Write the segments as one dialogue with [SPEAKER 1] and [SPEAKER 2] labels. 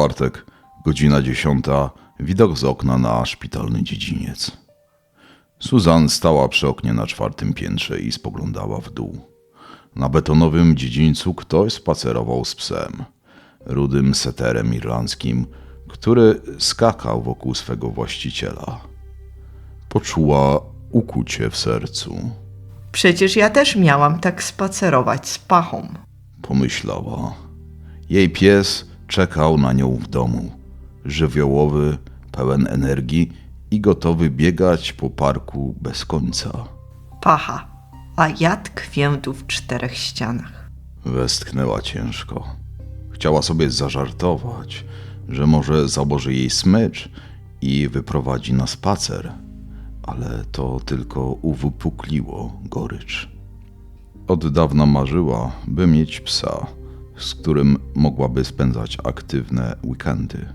[SPEAKER 1] Czwartek, godzina dziesiąta, widok z okna na szpitalny dziedziniec. Suzanne stała przy oknie na czwartym piętrze i spoglądała w dół. Na betonowym dziedzińcu ktoś spacerował z psem, rudym seterem irlandzkim, który skakał wokół swego właściciela. Poczuła ukucie w sercu.
[SPEAKER 2] Przecież ja też miałam tak spacerować z pachą.
[SPEAKER 1] pomyślała. Jej pies czekał na nią w domu, żywiołowy, pełen energii i gotowy biegać po parku bez końca.
[SPEAKER 2] Pacha, a ja tkwię tu w czterech ścianach.
[SPEAKER 1] Westchnęła ciężko. Chciała sobie zażartować, że może założy jej smycz i wyprowadzi na spacer, ale to tylko uwypukliło gorycz. Od dawna marzyła, by mieć psa, z którym mogłaby spędzać aktywne weekendy.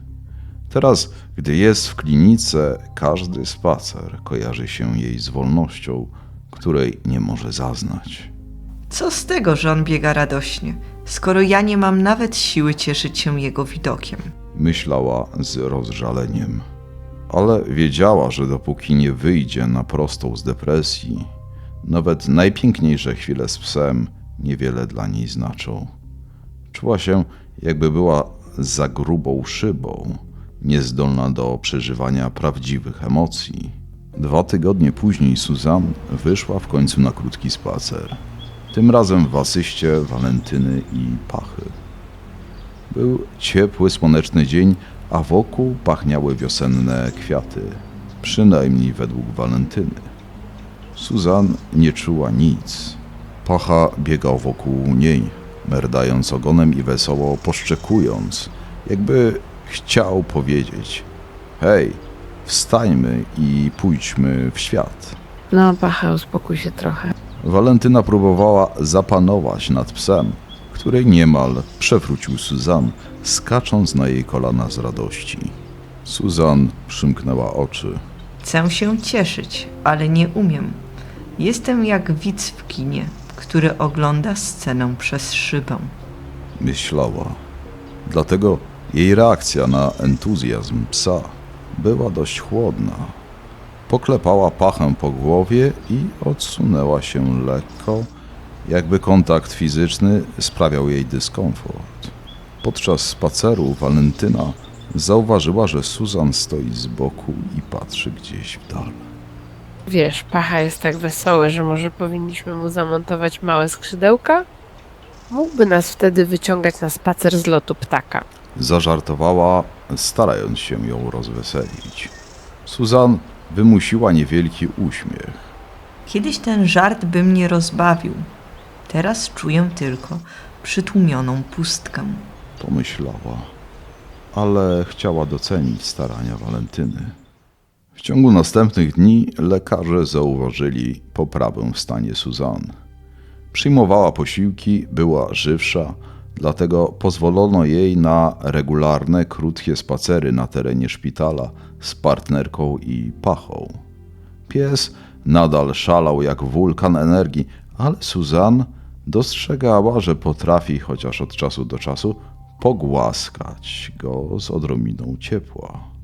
[SPEAKER 1] Teraz, gdy jest w klinice, każdy spacer kojarzy się jej z wolnością, której nie może zaznać.
[SPEAKER 2] Co z tego, że on biega radośnie, skoro ja nie mam nawet siły cieszyć się jego widokiem?
[SPEAKER 1] myślała z rozżaleniem. Ale wiedziała, że dopóki nie wyjdzie na prostą z depresji, nawet najpiękniejsze chwile z psem niewiele dla niej znaczą. Czuła się, jakby była za grubą szybą, niezdolna do przeżywania prawdziwych emocji. Dwa tygodnie później Suzanne wyszła w końcu na krótki spacer. Tym razem w asyście Walentyny i Pachy. Był ciepły, słoneczny dzień, a wokół pachniały wiosenne kwiaty, przynajmniej według Walentyny. Suzanne nie czuła nic. Pacha biegał wokół niej, merdając ogonem i wesoło poszczekując, jakby chciał powiedzieć: Hej, wstańmy i pójdźmy w świat.
[SPEAKER 3] No, Pacha, uspokój się trochę.
[SPEAKER 1] Walentyna próbowała zapanować nad psem, który niemal przewrócił Suzanne, skacząc na jej kolana z radości. Suzanne przymknęła oczy.
[SPEAKER 2] Chcę się cieszyć, ale nie umiem. Jestem jak widz w kinie, który ogląda scenę przez szybę.
[SPEAKER 1] Myślała. Dlatego jej reakcja na entuzjazm psa była dość chłodna. Poklepała pachę po głowie i odsunęła się lekko, jakby kontakt fizyczny sprawiał jej dyskomfort. Podczas spaceru Walentyna zauważyła, że Susan stoi z boku i patrzy gdzieś w dal.
[SPEAKER 3] Wiesz, Pacha jest tak wesoły, że może powinniśmy mu zamontować małe skrzydełka? Mógłby nas wtedy wyciągać na spacer z lotu ptaka.
[SPEAKER 1] Zażartowała, starając się ją rozweselić. Susan wymusiła niewielki uśmiech.
[SPEAKER 2] Kiedyś ten żart by mnie rozbawił. Teraz czuję tylko przytłumioną pustkę.
[SPEAKER 1] pomyślała, ale chciała docenić starania Walentyny. W ciągu następnych dni lekarze zauważyli poprawę w stanie Suzanne. Przyjmowała posiłki, była żywsza, dlatego pozwolono jej na regularne, krótkie spacery na terenie szpitala z partnerką i pachą. Pies nadal szalał jak wulkan energii, ale Suzanne dostrzegała, że potrafi chociaż od czasu do czasu pogłaskać go z odrobiną ciepła.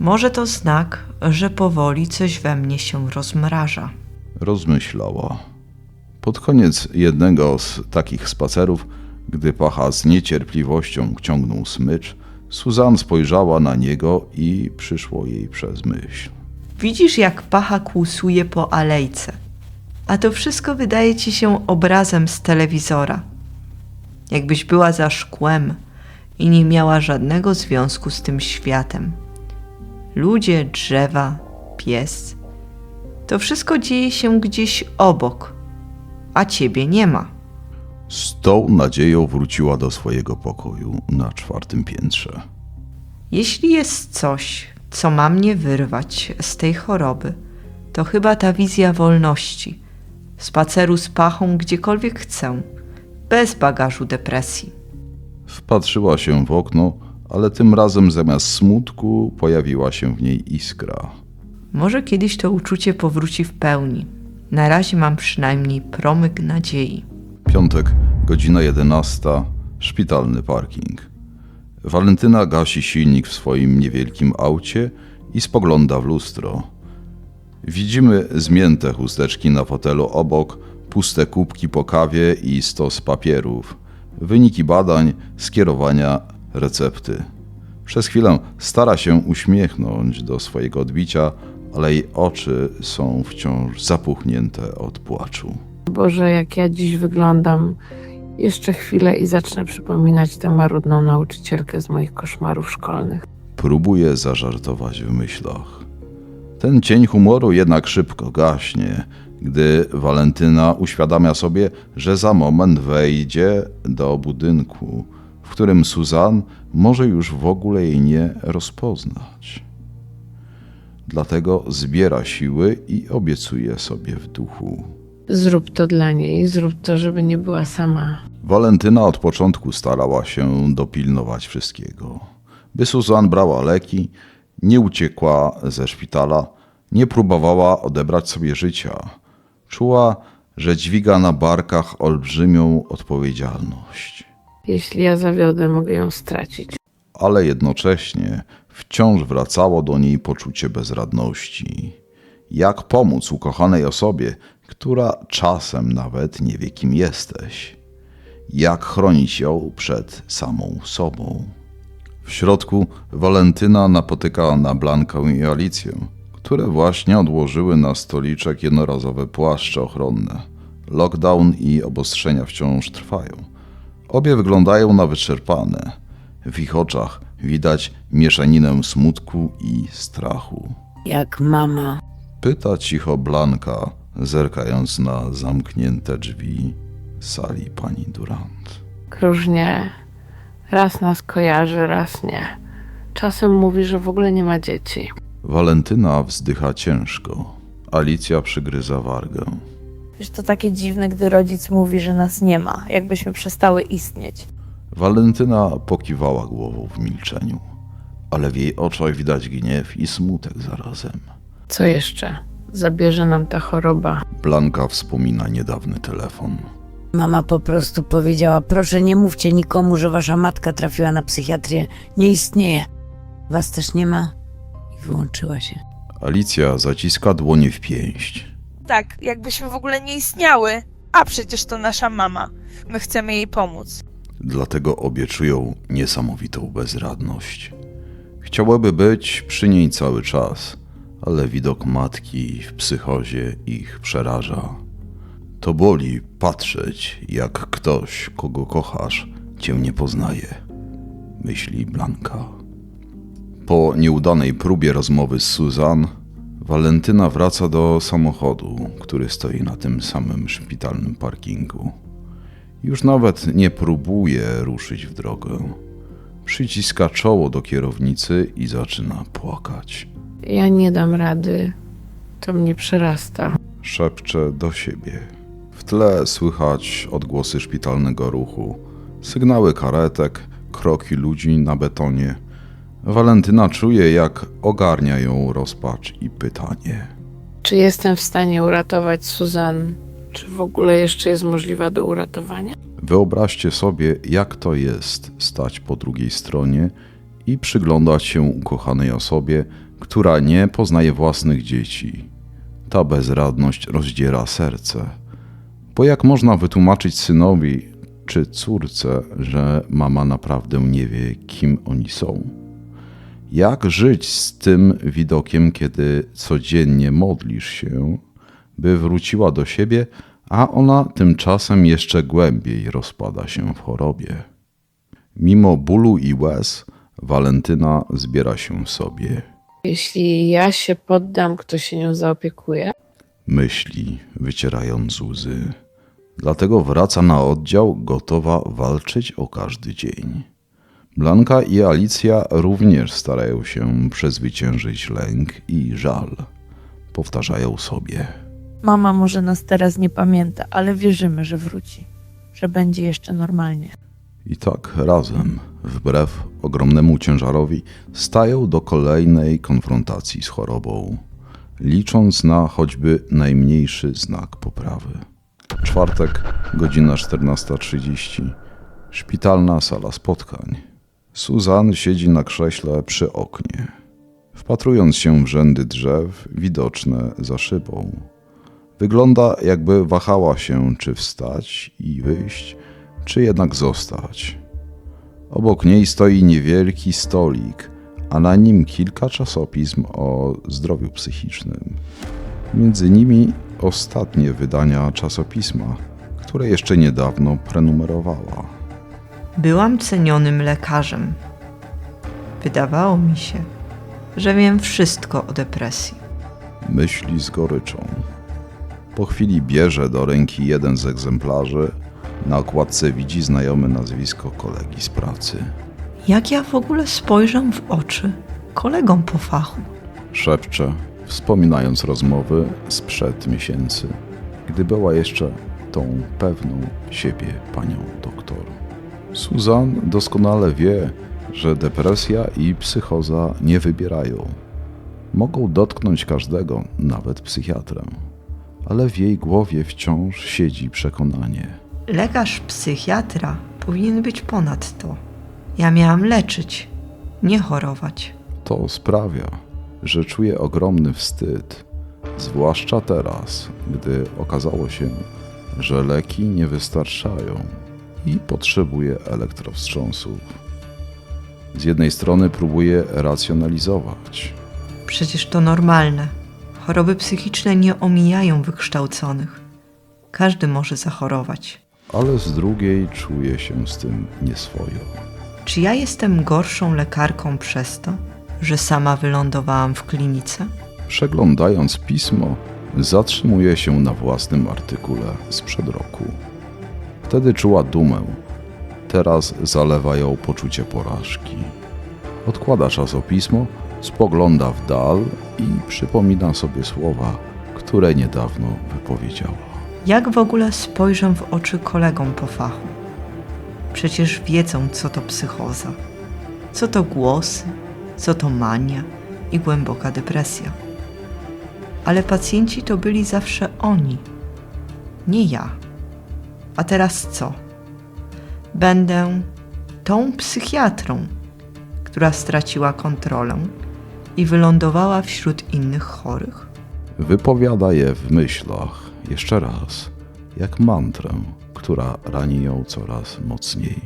[SPEAKER 2] Może to znak, że powoli coś we mnie się rozmraża.
[SPEAKER 1] Rozmyślała. Pod koniec jednego z takich spacerów, gdy pacha z niecierpliwością ciągnął smycz, Suzanne spojrzała na niego i przyszło jej przez myśl.
[SPEAKER 2] Widzisz, jak pacha kłusuje po alejce. A to wszystko wydaje ci się obrazem z telewizora. Jakbyś była za szkłem i nie miała żadnego związku z tym światem. Ludzie, drzewa, pies. To wszystko dzieje się gdzieś obok, a ciebie nie ma.
[SPEAKER 1] Z tą nadzieją wróciła do swojego pokoju na czwartym piętrze.
[SPEAKER 2] Jeśli jest coś, co ma mnie wyrwać z tej choroby, to chyba ta wizja wolności, spaceru z pachą gdziekolwiek chcę, bez bagażu depresji.
[SPEAKER 1] Wpatrzyła się w okno, ale tym razem zamiast smutku pojawiła się w niej iskra.
[SPEAKER 2] Może kiedyś to uczucie powróci w pełni. Na razie mam przynajmniej promyk nadziei.
[SPEAKER 1] Piątek, godzina 11, szpitalny parking. Walentyna gasi silnik w swoim niewielkim aucie i spogląda w lustro. Widzimy zmięte chusteczki na fotelu obok, puste kubki po kawie i stos papierów, wyniki badań, skierowania, recepty. Przez chwilę stara się uśmiechnąć do swojego odbicia, ale jej oczy są wciąż zapuchnięte od płaczu.
[SPEAKER 3] Boże, jak ja dziś wyglądam. Jeszcze chwilę i zacznę przypominać tę marudną nauczycielkę z moich koszmarów szkolnych.
[SPEAKER 1] Próbuje zażartować w myślach. Ten cień humoru jednak szybko gaśnie, gdy Walentyna uświadamia sobie, że za moment wejdzie do budynku, w którym Suzanne może już w ogóle jej nie rozpoznać. Dlatego zbiera siły i obiecuje sobie w duchu.
[SPEAKER 3] Zrób to dla niej, zrób to, żeby nie była sama.
[SPEAKER 1] Walentyna od początku starała się dopilnować wszystkiego. By Suzanne brała leki, nie uciekła ze szpitala, nie próbowała odebrać sobie życia. Czuła, że dźwiga na barkach olbrzymią odpowiedzialność,
[SPEAKER 3] Jeśli ja zawiodę, mogę ją stracić.
[SPEAKER 1] ale jednocześnie wciąż wracało do niej poczucie bezradności. Jak pomóc ukochanej osobie, która czasem nawet nie wie, kim jesteś? Jak chronić ją przed samą sobą? W środku Walentyna napotyka na Blankę i Alicję, które właśnie odłożyły na stoliczek jednorazowe płaszcze ochronne. Lockdown i obostrzenia wciąż trwają. Obie wyglądają na wyczerpane. W ich oczach widać mieszaninę smutku i strachu.
[SPEAKER 4] Jak mama.
[SPEAKER 1] Pyta cicho Blanka, zerkając na zamknięte drzwi sali pani Durant.
[SPEAKER 3] Różnie. Raz nas kojarzy, raz nie. Czasem mówi, że w ogóle nie ma dzieci.
[SPEAKER 1] Walentyna wzdycha ciężko. Alicja przygryza wargę.
[SPEAKER 4] Wiesz, to takie dziwne, gdy rodzic mówi, że nas nie ma, jakbyśmy przestały istnieć.
[SPEAKER 1] Walentyna pokiwała głową w milczeniu, ale w jej oczach widać gniew i smutek zarazem.
[SPEAKER 3] Co jeszcze? Zabierze nam ta choroba.
[SPEAKER 1] Blanka wspomina niedawny telefon.
[SPEAKER 4] Mama po prostu powiedziała: Proszę, nie mówcie nikomu, że wasza matka trafiła na psychiatrię. Nie istnieje. Was też nie ma. I wyłączyła się.
[SPEAKER 1] Alicja zaciska dłonie w pięść.
[SPEAKER 5] Tak, jakbyśmy w ogóle nie istniały. A przecież to nasza mama. My chcemy jej pomóc.
[SPEAKER 1] Dlatego obie czują niesamowitą bezradność. Chciałyby być przy niej cały czas, ale widok matki w psychozie ich przeraża. To boli patrzeć, jak ktoś, kogo kochasz, cię nie poznaje, myśli Blanka. Po nieudanej próbie rozmowy z Suzanne, Walentyna wraca do samochodu, który stoi na tym samym szpitalnym parkingu. Już nawet nie próbuje ruszyć w drogę. Przyciska czoło do kierownicy i zaczyna płakać.
[SPEAKER 3] Ja nie dam rady. To mnie przerasta.
[SPEAKER 1] Szepcze do siebie. W tle słychać odgłosy szpitalnego ruchu, sygnały karetek, kroki ludzi na betonie. Walentyna czuje, jak ogarnia ją rozpacz i pytanie.
[SPEAKER 3] Czy jestem w stanie uratować Suzanne? Czy w ogóle jeszcze jest możliwa do uratowania?
[SPEAKER 1] Wyobraźcie sobie, jak to jest stać po drugiej stronie i przyglądać się ukochanej osobie, która nie poznaje własnych dzieci. Ta bezradność rozdziera serce. Bo jak można wytłumaczyć synowi czy córce, że mama naprawdę nie wie, kim oni są? Jak żyć z tym widokiem, kiedy codziennie modlisz się, by wróciła do siebie, a ona tymczasem jeszcze głębiej rozpada się w chorobie? Mimo bólu i łez, Walentyna zbiera się sobie.
[SPEAKER 3] Jeśli ja się poddam, kto się nią zaopiekuje?
[SPEAKER 1] Myśli, wycierając łzy. Dlatego wraca na oddział, gotowa walczyć o każdy dzień. Blanka i Alicja również starają się przezwyciężyć lęk i żal. Powtarzają sobie.
[SPEAKER 4] Mama może nas teraz nie pamięta, ale wierzymy, że wróci. Że będzie jeszcze normalnie.
[SPEAKER 1] I tak razem, wbrew ogromnemu ciężarowi, stają do kolejnej konfrontacji z chorobą, licząc na choćby najmniejszy znak poprawy. Czwartek, godzina 14.30. Szpitalna sala spotkań. Suzanne siedzi na krześle przy oknie, wpatrując się w rzędy drzew widoczne za szybą. Wygląda, jakby wahała się, czy wstać i wyjść, czy jednak zostać. Obok niej stoi niewielki stolik, a na nim kilka czasopism o zdrowiu psychicznym. Między nimi ostatnie wydania czasopisma, które jeszcze niedawno prenumerowała.
[SPEAKER 2] Byłam cenionym lekarzem. Wydawało mi się, że wiem wszystko o depresji.
[SPEAKER 1] Myśli z goryczą. Po chwili bierze do ręki jeden z egzemplarzy. Na okładce widzi znajome nazwisko kolegi z pracy.
[SPEAKER 2] Jak ja w ogóle spojrzę w oczy kolegom po fachu?
[SPEAKER 1] Szepcze, wspominając rozmowy sprzed miesięcy, gdy była jeszcze tą pewną siebie panią Susan doskonale wie, że depresja i psychoza nie wybierają. Mogą dotknąć każdego, nawet psychiatrę. Ale w jej głowie wciąż siedzi przekonanie.
[SPEAKER 2] Lekarz psychiatra powinien być ponad to. Ja miałam leczyć, nie chorować.
[SPEAKER 1] To sprawia, że czuje ogromny wstyd, zwłaszcza teraz, gdy okazało się, że leki nie wystarczają i potrzebuje elektrowstrząsów. Z jednej strony próbuje racjonalizować.
[SPEAKER 2] Przecież to normalne. Choroby psychiczne nie omijają wykształconych. Każdy może zachorować.
[SPEAKER 1] ale z drugiej czuje się z tym nieswojo.
[SPEAKER 2] Czy ja jestem gorszą lekarką przez to, że sama wylądowałam w klinice?
[SPEAKER 1] Przeglądając pismo, zatrzymuje się na własnym artykule sprzed roku. Wtedy czuła dumę, teraz zalewa ją poczucie porażki. Odkłada czasopismo, spogląda w dal i przypomina sobie słowa, które niedawno wypowiedziała.
[SPEAKER 2] Jak w ogóle spojrzę w oczy kolegom po fachu? Przecież wiedzą, co to psychoza, co to głosy, co to mania i głęboka depresja. Ale pacjenci to byli zawsze oni, nie ja. A teraz co? Będę tą psychiatrą, która straciła kontrolę i wylądowała wśród innych chorych?
[SPEAKER 1] Wypowiada je w myślach jeszcze raz, jak mantrę, która rani ją coraz mocniej.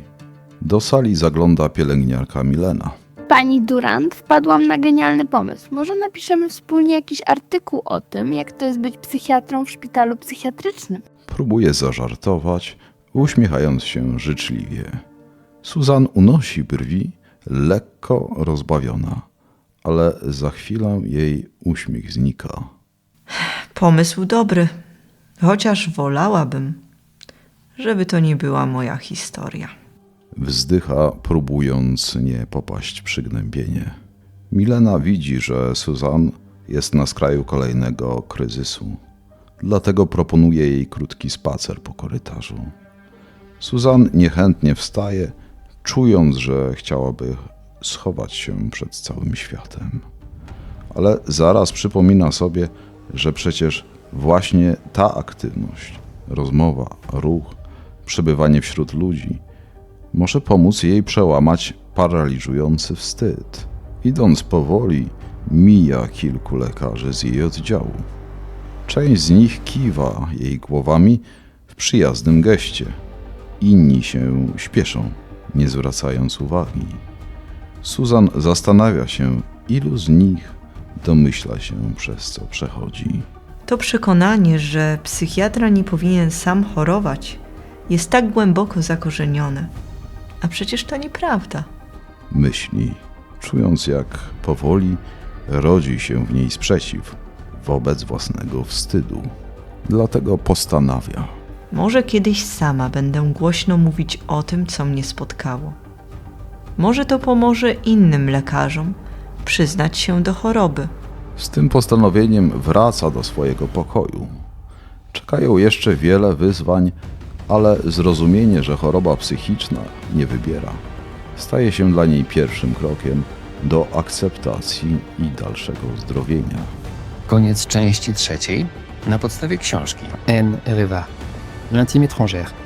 [SPEAKER 1] Do sali zagląda pielęgniarka Milena.
[SPEAKER 6] Pani Durant, wpadłam na genialny pomysł. Może napiszemy wspólnie jakiś artykuł o tym, jak to jest być psychiatrą w szpitalu psychiatrycznym.
[SPEAKER 1] Próbuje zażartować, uśmiechając się życzliwie. Suzan unosi brwi, lekko rozbawiona, ale za chwilę jej uśmiech znika.
[SPEAKER 2] Pomysł dobry, chociaż wolałabym, żeby to nie była moja historia.
[SPEAKER 1] Wzdycha, próbując nie popaść przygnębienie. Milena widzi, że Suzanne jest na skraju kolejnego kryzysu. Dlatego proponuje jej krótki spacer po korytarzu. Suzanne niechętnie wstaje, czując, że chciałaby schować się przed całym światem. Ale zaraz przypomina sobie, że przecież właśnie ta aktywność, rozmowa, ruch, przebywanie wśród ludzi może pomóc jej przełamać paraliżujący wstyd. Idąc powoli, mija kilku lekarzy z jej oddziału. Część z nich kiwa jej głowami w przyjaznym geście. Inni się śpieszą, nie zwracając uwagi. Susan zastanawia się, ilu z nich domyśla się, przez co przechodzi.
[SPEAKER 2] To przekonanie, że psychiatra nie powinien sam chorować, jest tak głęboko zakorzenione. A przecież to nieprawda.
[SPEAKER 1] myśli, czując jak powoli rodzi się w niej sprzeciw wobec własnego wstydu. Dlatego postanawia.
[SPEAKER 2] Może kiedyś sama będę głośno mówić o tym, co mnie spotkało. Może to pomoże innym lekarzom przyznać się do choroby.
[SPEAKER 1] Z tym postanowieniem wraca do swojego pokoju. Czekają jeszcze wiele wyzwań, ale zrozumienie, że choroba psychiczna nie wybiera, staje się dla niej pierwszym krokiem do akceptacji i dalszego zdrowienia.
[SPEAKER 7] Koniec części trzeciej na podstawie książki N. Rywa. L'intime étrangère.